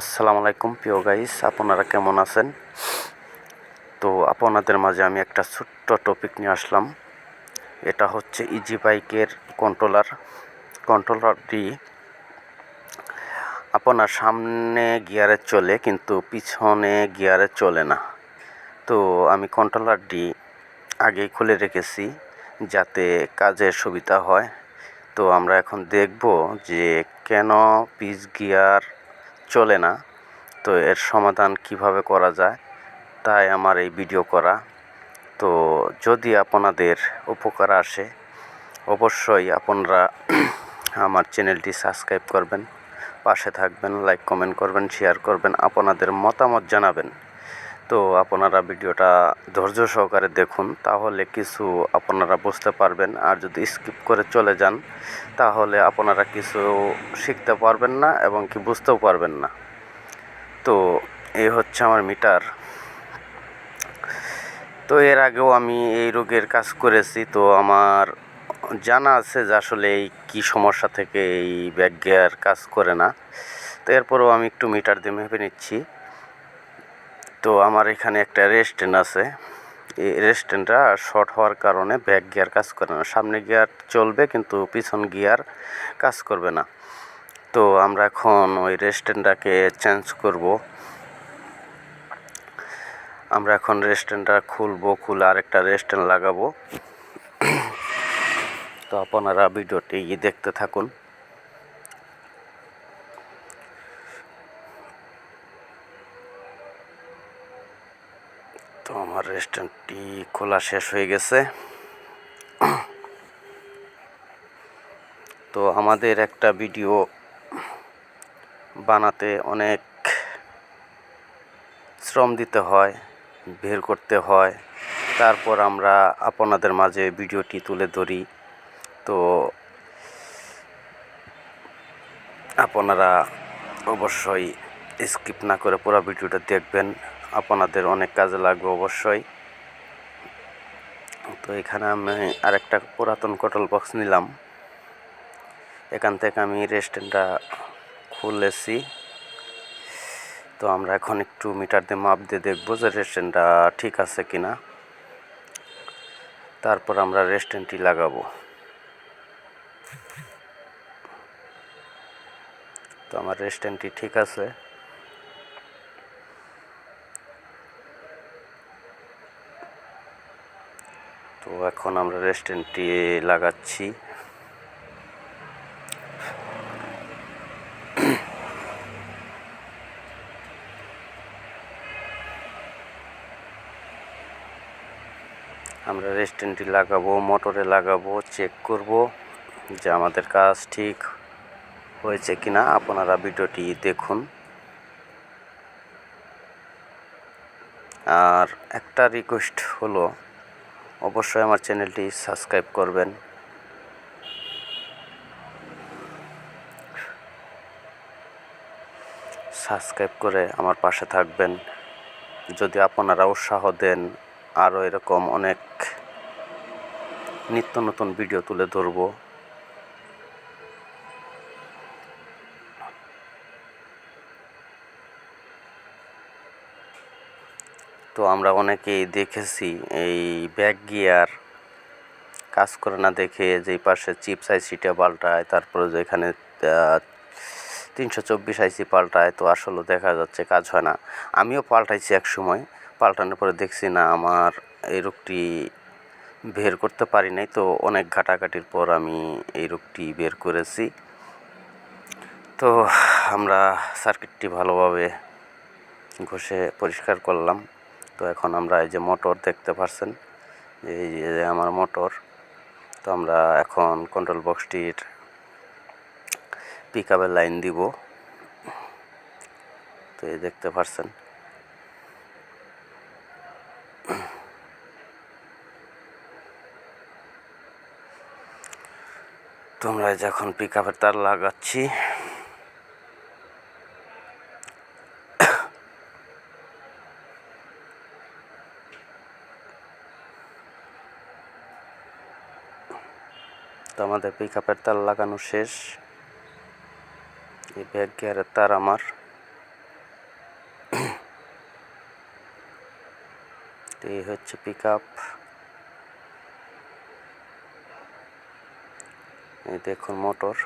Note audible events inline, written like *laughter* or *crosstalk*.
আসসালামু আলাইকুম, প্রিয় গাইস আপনারা কেমন আছেন? তো আপনাদের মাঝে আমি একটা ছোট্ট টপিক নিয়ে আসলাম। এটা হচ্ছে ইজি বাইকের কন্ট্রোলার কন্ট্রোলারটি আপনার সামনে গিয়ারে চলে, কিন্তু পিছনে গিয়ারে চলে না। তো আমি কন্ট্রোলারটি আগেই খুলে রেখেছি, যাতে কাজের সুবিধা হয়। তো আমরা এখন দেখব যে কেন পিচ গিয়ার চলে না। তো এর সমাধান কীভাবে করা যায়, তাই আমার এই ভিডিও করা। তো যদি আপনাদের উপকার আসে, অবশ্যই আপনারা *clears throat* আমার চ্যানেলটি সাবস্ক্রাইব করবেন, পাশে থাকবেন লাইক কমেন্ট করবেন শেয়ার করবেন, আপনাদের মতামত জানাবেন। তো আপনারা ভিডিওটা ধৈর্য সহকারে দেখুন, তাহলে কিছু আপনারা বুঝতে পারবেন। আর যদি স্কিপ করে চলে যান, তাহলে আপনারা কিছু শিখতে পারবেন না এবং কি বুঝতেও পারবেন না। তো এই হচ্ছে আমার মিটার তো এর আগেও আমি এই রোগের কাজ করেছি, তো আমার জানা আছে যে আসলে এই কী সমস্যা থেকে এই ব্যাক গিয়ার কাজ করে না। তো এরপরেও আমি একটু মিটার দিয়ে মেপে নিচ্ছি। তো আমার এখানে একটা রেস্টেন্ট আছে। এই রেস্টেন্টটা শর্ট হওয়ার কারণে ব্যাক গিয়ার কাজ করে না। সামনে গিয়ার চলবে কিন্তু পিছন গিয়ার কাজ করবে না। তো আমরা এখন ওই রেস্টেন্টটাকে চেঞ্জ করব। আমরা এখন রেস্টেন্টটা খুলবো, খুলে আরেকটা রেস্টেন্ট লাগাবো। তো আপনারা ভিডিওটি দেখতে থাকুন। তো আমার রেস্টুরেন্টটি খোলা শেষ হয়ে গেছে। তো আমাদের একটা ভিডিও বানাতে অনেক শ্রম দিতে হয়, বের করতে হয়। তারপর আমরা আপনাদের মাঝে ভিডিওটি তুলে ধরি। তো আপনারা অবশ্যই স্কিপ না করে পুরো ভিডিওটা দেখবেন। আপনাদের অনেক কাজে লাগবে অবশ্যই। তো এখানে আমি আরেকটা পুরাতন কটল বক্স নিলাম। এখান থেকে আমি রেস্টুরেন্টটা খুলেছি। তো আমরা এখন একটু মিটার দিয়ে মাপ দিয়ে দেখব যে রেস্টুরেন্টটা ঠিক আছে কি না তারপর আমরা রেস্টুরেন্টটি লাগাবো। তো আমার রেস্টুরেন্টটি ঠিক আছে। তো এখন আমরা রেস্টুরেন্টটি লাগাচ্ছি। আমরা রেস্টুরেন্টটি লাগাবো, মোটরে লাগাবো চেক করব যে আমাদের কাজ ঠিক হয়েছে কিনা। আপনারা ভিডিওটি দেখুন। আর একটা রিকোয়েস্ট হলো অবশ্যই আমার চ্যানেলটি সাবস্ক্রাইব করবেন। সাবস্ক্রাইব করে আমার পাশে থাকবেন। যদি আপনারা উৎসাহ দেন, আরও এরকম অনেক নিত্য নতুন ভিডিও তুলে ধরবো। তো আমরা অনেকেই দেখেছি এই ব্যাক গিয়ার কাজ করে না দেখে যেই পাশে চিপস আইসিটা পাল্টায়, তারপরে যেখানে তিনশো চব্বিশ আইসি পাল্টায়, তো আসলে দেখা যাচ্ছে কাজ হয় না। আমিও পাল্টাইছি এক সময়, পাল্টানোর পরে দেখছি না আমার এই রোগটি বের করতে পারি নাই, তো অনেক ঘাটাঘাটির পর আমি এই রোগটি বের করেছি। তো আমরা সার্কিটটি ভালোভাবে ঘষে পরিষ্কার করলাম। তো এখন আমরা এই যে মোটর দেখতে পাচ্ছেন এই যে আমার মোটর তো আমরা এখন কন্ট্রোল বক্সটির পিক লাইন দিব। তো এই দেখতে পাচ্ছেন তোমরা যখন পিক আপের তার লাগাচ্ছি। তো আমাদের পিক আপের তার লাগানো শেষ। এই ব্যাগ গিয়ারের তার আমার। এই হচ্ছে পিক আপ এই দেখুন মোটর